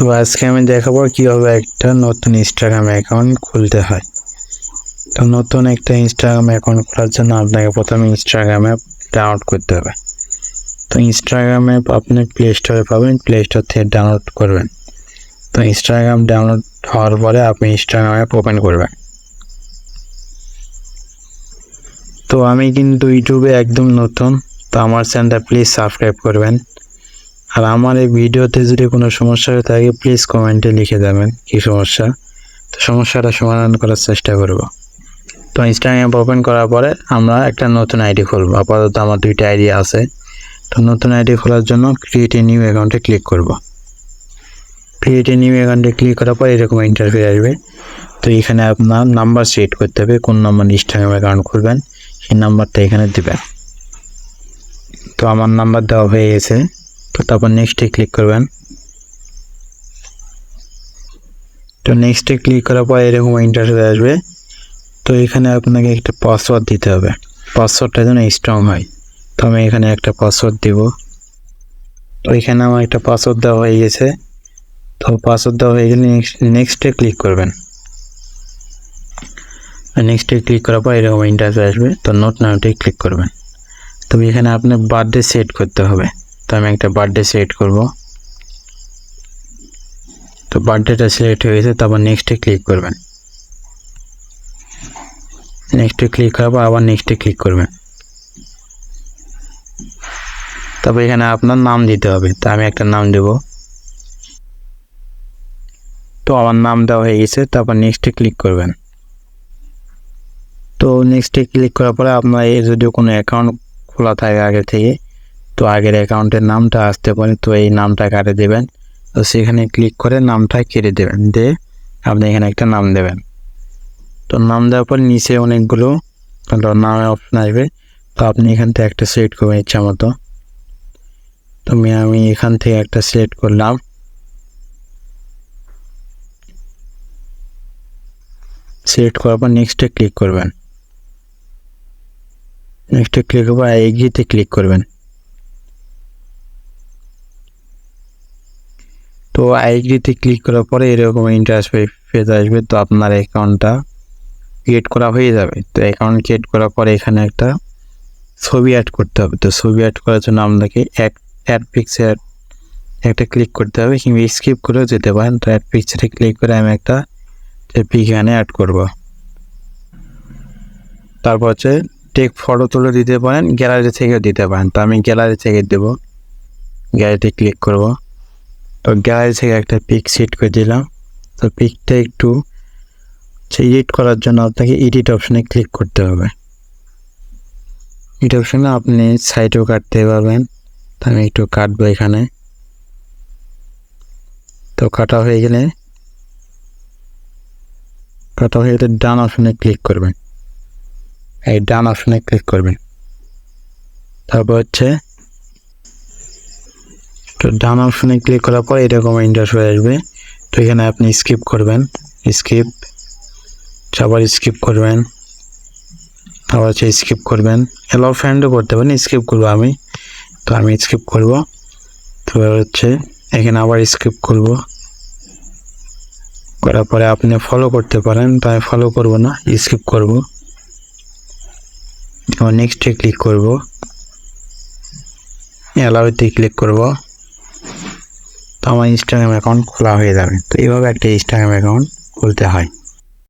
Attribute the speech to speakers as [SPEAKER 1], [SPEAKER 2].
[SPEAKER 1] তো আজকে আমি দেখাবো কীভাবে একটা নতুন ইনস্টাগ্রাম অ্যাকাউন্ট খুলতে হয়। তো নতুন একটা ইনস্টাগ্রাম অ্যাকাউন্ট খোলার জন্য আপনাকে প্রথমে ইনস্টাগ্রাম অ্যাপ ডাউনলোড করতে হবে। তো ইনস্টাগ্রাম অ্যাপ আপনি প্লে স্টোরে পাবেন প্লে স্টোর থেকে ডাউনলোড করবেন। তো ইনস্টাগ্রাম ডাউনলোড হওয়ার পরে আপনি ইনস্টাগ্রাম অ্যাপ ওপেন করবেন। তো আমি কিন্তু ইউটিউবে একদম নতুন, তো আমার চ্যানেলটা প্লিজ সাবস্ক্রাইব করবেন। আর আমার এই ভিডিওতে যদি কোনো সমস্যা হয়ে থাকে প্লিজ কমেন্টে লিখে দেবেন কী সমস্যা। তো সমস্যাটা সমাধান করার চেষ্টা করব। তো ইনস্টাগ্রাম ওপেন করার পরে আমরা একটা নতুন আইডি খুলবো। আপাতত আমার দুইটা আইডি আছে। তো নতুন আইডি খোলার জন্য ক্রিয়েট এ নিউ অ্যাকাউন্টে ক্লিক করব। ক্রিয়েট এ নিউ অ্যাকাউন্টে ক্লিক করার পর এরকম ইন্টারভিউ আসবে। তো এখানে আপনার নাম্বার সেট করতে হবে, কোন নাম্বার ইনস্টাগ্রাম অ্যাকাউন্ট খুলবেন, সেই নাম্বারটা এখানে দিবেন। তো আমার নাম্বার দেওয়া হয়ে গেছে। তারপর নেক্সটে ক্লিক করবেন। তো নেক্সটে ক্লিক করার পর এরকম ইন্টারফেস আসবে। তো এখানে আপনাকে একটা পাসওয়ার্ড দিতে হবে। পাসওয়ার্ডটা যেন স্ট্রং হয়। তো আমি এখানে একটা পাসওয়ার্ড দিব। তো এখানে আমার একটা পাসওয়ার্ড দেওয়া হয়ে গেছে। তো পাসওয়ার্ড দেওয়া হয়ে গেলে নেক্সটে ক্লিক করবেন। নেক্সটে ক্লিক করার পর এরকম ইন্টারফেস আসবে। তো নোট নাওতে ক্লিক করবেন। তবে এখানে আপনার বার্থডে সেট করতে হবে। তো আমি একটা বার্থডে সিলেক্ট করব। তো বার্থডেটা সিলেক্ট হয়ে গেছে, তারপর নেক্সটে ক্লিক করবেন। নেক্সটে ক্লিক করার পর আবার নেক্সটে ক্লিক করবেন। তারপর এখানে আপনার নাম দিতে হবে, তো আমি একটা নাম দেব। তো আমার নাম দেওয়া হয়ে গেছে, তারপর নেক্সটে ক্লিক করবেন। তো নেক্সটে ক্লিক করার পরে আপনার যদি কোনো অ্যাকাউন্ট খোলা থাকে আগে থেকে তো আগের অ্যাকাউন্টের নামটা আসতে পারে, তো এই নামটা কাটে দেবেন? তো সেখানে ক্লিক করে নামটা কেটে দেবেন। দিয়ে আপনি এখানে একটা নাম দেবেন। তো নাম দেওয়ার পর নিচে অনেকগুলো নামে অপশন আসবে। তো আপনি এখান থেকে একটা সিলেক্ট করবেন ইচ্ছা মতো। তো আমি আমি এখান থেকে একটা সিলেক্ট করলাম। সিলেক্ট করার পর নেক্সটে ক্লিক করবেন। নেক্সটে ক্লিক করব এগিয়েতে ক্লিক করবেন। তো আইডিতে ক্লিক করার পরে এরকম ইন্টারফেস পেজ আসবে। তো আপনার অ্যাকাউন্টটা ক্রিয়েট করা হয়ে যাবে। তো অ্যাকাউন্ট ক্রিয়েট করার পরে এখানে একটা ছবি অ্যাড করতে হবে। তো ছবি অ্যাড করার জন্য আপনাকে এক অ্যাড পিকচার একটা ক্লিক করতে হবে। কিংবা স্কিপ করেও যেতে পারেন। তো অ্যাড পিকচারে ক্লিক করে আমি একটা পিক এখানে অ্যাড করব। তারপর হচ্ছে টেক ফটো তুলে দিতে পারেন। গ্যালারি থেকেও দিতে পারেন। তো আমি গ্যালারি থেকে দেবো। গ্যালারিতে ক্লিক করব। তো গ্যালারি থেকে একটা পিক সেট করে দিলাম। তো পিকটা একটু এডিট করার জন্য আপনাকে এডিট অপশানে ক্লিক করতে হবে। এডিট অপশানে আপনি সাইডেও কাটতে পারবেন। তো আমি একটু কাটবো এখানে। তো কাটা হয়ে গেলে কাটা হয়ে গেলে ডান অপশানে ক্লিক করবেন। এই ডান অপশানে ক্লিক করবেন। তারপর হচ্ছে তো ডান অপশনে ক্লিক করার পর এরকম ইন্টারফেস আসবে। তো এখানে আপনি স্কিপ করবেন। স্কিপ আবার স্কিপ করবেন। আবার হচ্ছে স্কিপ করবেন। এলাও ফ্রেন্ডও করতে পারেন স্কিপ করব আমি। তো আমি স্কিপ করব। তো হচ্ছে এখানে আবার স্কিপ করব। করার পরে আপনি ফলো করতে পারেন, তো আমি ফলো করব না স্কিপ করব। নেক্সটে ক্লিক করব। অ্যালাউতে ক্লিক করব। আমার ইনস্টাগ্রাম অ্যাকাউন্ট খোলা হয়ে যাবে। তো এইভাবে একটা ইনস্টাগ্রাম অ্যাকাউন্ট খুলতে হয়।